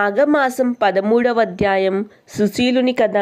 మాఘమాసం పదమూడవ అధ్యాయం సుశీలుని కథ.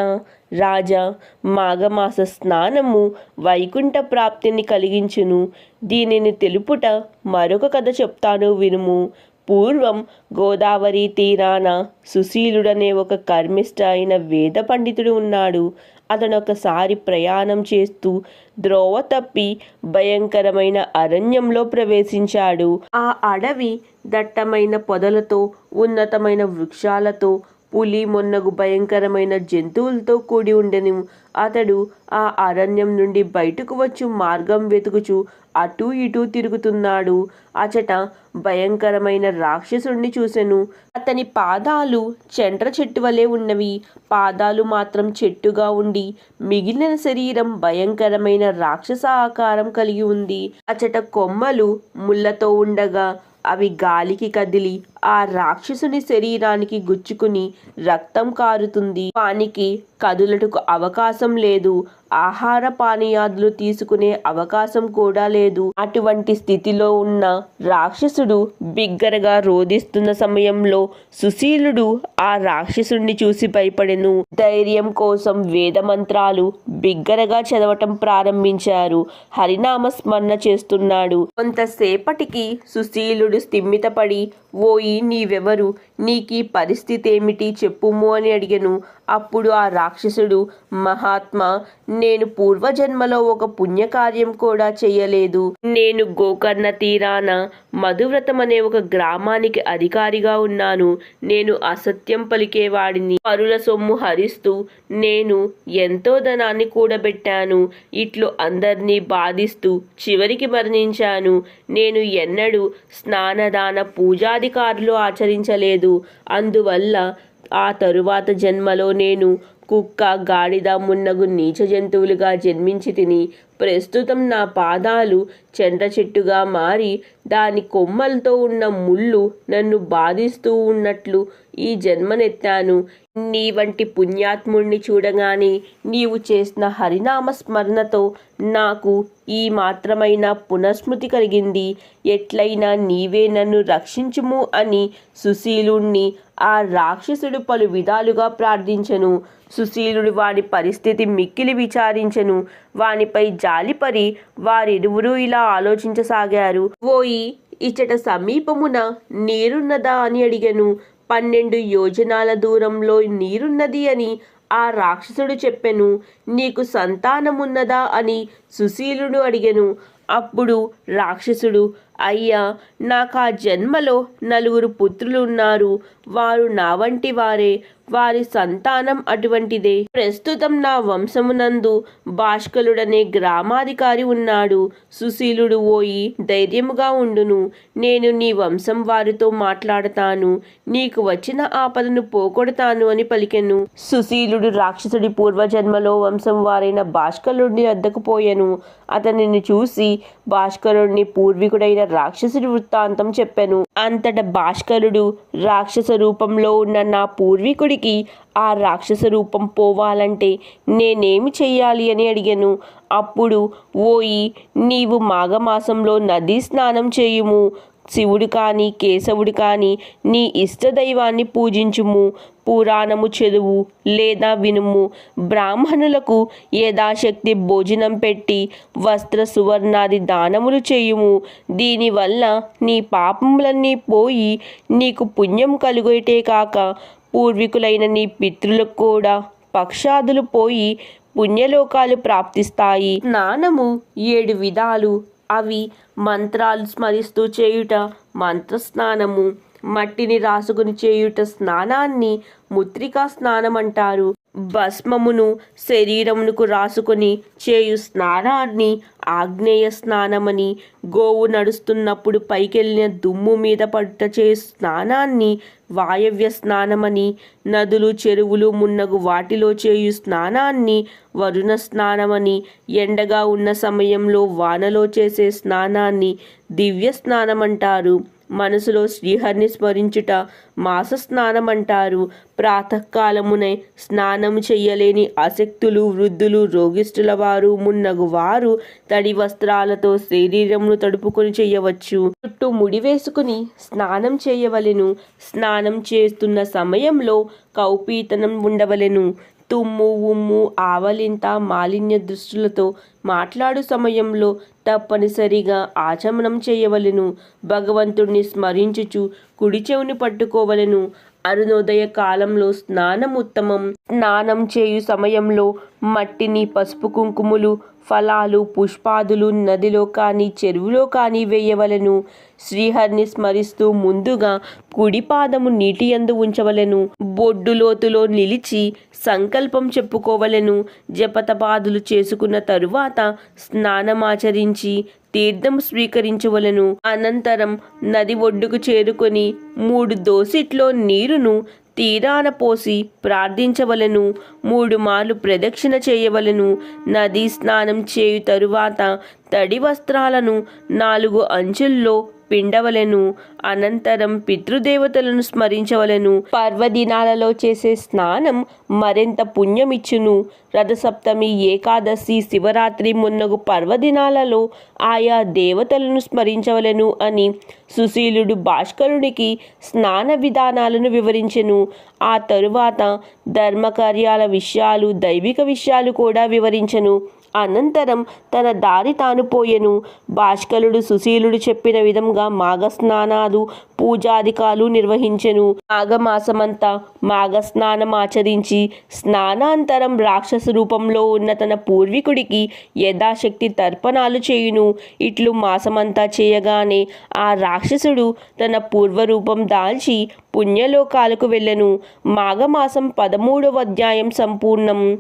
రాజా మాఘమాస స్నానము వైకుంఠ ప్రాప్తిని కలిగించును. దీనిని తెలుపుట మరొక కథ చెప్తాను వినుము. పూర్వం గోదావరి తీరాన సుశీలుడనే ఒక కర్మిష్ట అయిన వేద పండితుడు ఉన్నాడు. అతను ఒకసారి ప్రయాణం చేస్తూ ద్రోవ తప్పి భయంకరమైన అరణ్యంలో ప్రవేశించాడు. ఆ అడవి దట్టమైన పొదలతో ఉన్నతమైన వృక్షాలతో పులి మొన్నగు భయంకరమైన జంతువులతో కూడి ఉండెను. అతడు ఆ అరణ్యం నుండి బయటకు వచ్చు మార్గం వెతుకుచు అటూ ఇటూ తిరుగుతున్నాడు. అచట భయంకరమైన రాక్షసుడిని చూసెను. అతని పాదాలు చెండ్ర చెట్టు వలె ఉన్నవి. పాదాలు మాత్రం చెట్టుగా ఉండి మిగిలిన శరీరం భయంకరమైన రాక్షస ఆకారం కలిగి ఉంది. అచట కొమ్మలు ముళ్ళతో ఉండగా అవి గాలికి కదిలి ఆ రాక్షసుని శరీరానికి గుచ్చుకుని రక్తం కారుతుంది. వానికి కదులుటకు అవకాశం లేదు. ఆహార పానీయాదులు తీసుకునే అవకాశం కూడా లేదు. అటువంటి స్థితిలో ఉన్న రాక్షసుడు బిగ్గరగా రోధిస్తున్న సమయంలో సుశీలుడు ఆ రాక్షసుడిని చూసి భయపడెను. ధైర్యం కోసం వేద మంత్రాలు బిగ్గరగా చదవటం ప్రారంభించారు. హరినామ స్మరణ చేస్తున్నాడు. కొంతసేపటికి సుశీలుడు స్థిమితపడి ఓయి నీవెవరు? నీకీ పరిస్థితి ఏమిటి? చెప్పుము అని అడిగెను. అప్పుడు ఆ రాక్షసుడు మహాత్మా నేను పూర్వజన్మలో ఒక పుణ్యకార్యం కూడా చెయ్యలేదు నేను గోకర్ణ తీరాన మధువ్రతం అనే ఒక గ్రామానికి అధికారిగా ఉన్నాను. నేను అసత్యం పలికేవాడిని. పరుల సొమ్ము హరిస్తూ నేను ఎంతో ధనాన్ని కూడబెట్టాను. ఇట్లు అందరినీ బాధిస్తూ చివరికి మరణించాను. నేను ఎన్నడూ స్నానదాన పూజాధికారులు ఆచరించలేదు. అందువల్ల ఆ తరువాత జన్మలో నేను కుక్క గాడిద మున్నగు నీచ జంతువులుగా జన్మించి తిని ప్రస్తుతం నా పాదాలు చెంట చెట్టుగా మారి దాని కొమ్మలతో ఉన్న ముళ్ళు నన్ను బాధిస్తూ ఉన్నట్లు ఈ జన్మనెత్తాను. నీ వంటి పుణ్యాత్ముణ్ణి చూడగానే నీవు చేసిన హరినామ స్మరణతో నాకు ఈ మాత్రమైన పునఃస్మృతి కలిగింది. ఎట్లయినా నీవే నన్ను రక్షించుము అని సుశీలుణ్ణి ఆ రాక్షసుడు పలు విధాలుగా ప్రార్థించెను. సుశీలుడు వాని పరిస్థితి మిక్కిలి విచారించెను. వానిపై జాలిపరి వారిరువురు ఇలా ఆలోచించసాగారు. ఓయి ఇచ్చట సమీపమున నీరున్నదా? అని అడిగను. పన్నెండు యోజనాల దూరంలో నీరున్నది అని ఆ రాక్షసుడు చెప్పెను. నీకు సంతానమున్నదా? అని సుశీలుడు అడిగెను. అప్పుడు రాక్షసుడు అయ్యా నాకు ఆ జన్మలో నలుగురు పుత్రులు ఉన్నారు వారు నా వంటి వారే. వారి సంతానం అటువంటిదే. ప్రస్తుతం నా వంశమునందు భాష్కలుడనే గ్రామాధికారి ఉన్నాడు. సుశీలుడు ఓయి ధైర్యముగా ఉండును. నేను నీ వంశం వారితో మాట్లాడతాను. నీకు వచ్చిన ఆపదను పోగొడతాను అని పలికెను. సుశీలుడు రాక్షసుడి పూర్వజన్మలో వంశం వారైన భాష్కలుడిని వద్దకు పోయెను. అతనిని చూసి భాష్కరుడిని పూర్వీకుడైన రాక్షసుడి వృత్తాంతం చెప్పెను. అంతట భాస్కరుడు రాక్షస రూపంలో ఉన్న నా పూర్వీకుడికి ఆ రాక్షస రూపం పోవాలంటే నేనేమి చెయ్యాలి అని అడిగాను. అప్పుడు ఓయి నీవు మాఘమాసంలో నదీ స్నానం చేయుము. శివుడు కానీ కేశవుడు కానీ నీ ఇష్టదైవాన్ని పూజించుము. పురాణము చదువు లేదా వినుము. బ్రాహ్మణులకు యథాశక్తి భోజనం పెట్టి వస్త్ర సువర్ణాది దానములు చేయుము. దీనివల్ల నీ పాపములన్నీ పోయి నీకు పుణ్యం కలుగేటే కాక పూర్వీకులైన నీ పితృలకు కూడా పక్షాదులు పోయి పుణ్యలోకాలు ప్రాప్తిస్తాయి. స్నానము ఏడు విధాలు అవి మంత్రాలు స్మరిస్తూ చేయుట మంత్రస్నానము. మట్టిని రాసుకుని చేయుట స్నానాన్ని ముత్రికా స్నానం అంటారు భస్మమును శరీరమునకు రాసుకొని చేయు స్నానాన్ని ఆగ్నేయ స్నానమని. గోవు నడుస్తున్నప్పుడు పైకెళ్ళిన దుమ్ము మీద పడుట చేయు స్నానాన్ని వాయవ్య స్నానమని. నదులు చెరువులు మున్నగు వాటిలో చేయు స్నానాన్ని వరుణ స్నానమని. ఎండగా ఉన్న సమయంలో వానలో చేసే స్నానాన్ని దివ్య స్నానమంటారు. మనసులో శ్రీహరిని స్మరించుట మాస స్నానం అంటారు ప్రాతకాలమునే స్నానము చెయ్యలేని అశక్తులు వృద్ధులు రోగిష్ఠుల వారు మున్నగు వారు తడి వస్త్రాలతో శరీరమును తడుపుకొని చేయవచ్చు చుట్టూ ముడివేసుకుని స్నానం చేయవలెను. స్నానం చేస్తున్న సమయంలో కౌపీతనం ఉండవలెను. తుమ్ము ఉమ్ము ఆవలింత మాలిన్య దృష్టిలతో మాట్లాడు సమయంలో తప్పనిసరిగా ఆచమనం చేయవలెను. భగవంతుణ్ణి స్మరించుచు కుడి చెవుని పట్టుకోవలెను. అరుణోదయ కాలంలో స్నానం ఉత్తమం స్నానం చేయు సమయంలో మట్టిని పసుపు కుంకుమలు ఫలాలు పుష్పాదులు నదిలో కానీ చెరువులో కానీ వేయవలెను. శ్రీహరిని స్మరిస్తూ ముందుగా కుడిపాదము నీటి యందు ఉంచవలెను. బొడ్డు లోతులో నిలిచి సంకల్పం చెప్పుకోవలెను. జపతపాదులు చేసుకున్న తరువాత స్నానమాచరించి తీర్థం స్వీకరించవలెను. అనంతరం నది ఒడ్డుకు చేరుకొని మూడు దోసిట్లో నీరును తీరాన పోసి ప్రార్థించవలెను మూడు మార్లు ప్రదక్షిణ చేయవలెను. నదీ స్నానం చేయు తరువాత తడి వస్త్రాలను నాలుగు అంచుల్లో పిండవలెను అనంతరం పితృదేవతలను స్మరించవలెను. పర్వదినాలలో చేసే స్నానం మరింత పుణ్యమిచ్చును. రథసప్తమి ఏకాదశి శివరాత్రి మున్నగు పర్వదినాలలో ఆయా దేవతలను స్మరించవలెను అని సుశీలుడు భాస్కరునికి స్నాన విధానాలను వివరించెను. ఆ తరువాత ధర్మకార్యాల విషయాలు దైవిక విషయాలు కూడా వివరించెను. అనంతరం తన దారి తాను పోయెను. భాష్కలుడు సుశీలుడు చెప్పిన విధంగా మాఘస్నానాలు పూజాధికాలు నిర్వహించెను. మాఘమాసమంతా మాఘస్నానమాచరించి స్నానాంతరం రాక్షస రూపంలో ఉన్న తన పూర్వీకుడికి యథాశక్తి తర్పణాలు చేయును. ఇట్లు మాసమంతా చేయగానే ఆ రాక్షసుడు తన పూర్వరూపం దాల్చి పుణ్యలోకాలకు వెళ్ళెను. మాఘమాసం పదమూడవ అధ్యాయం సంపూర్ణం.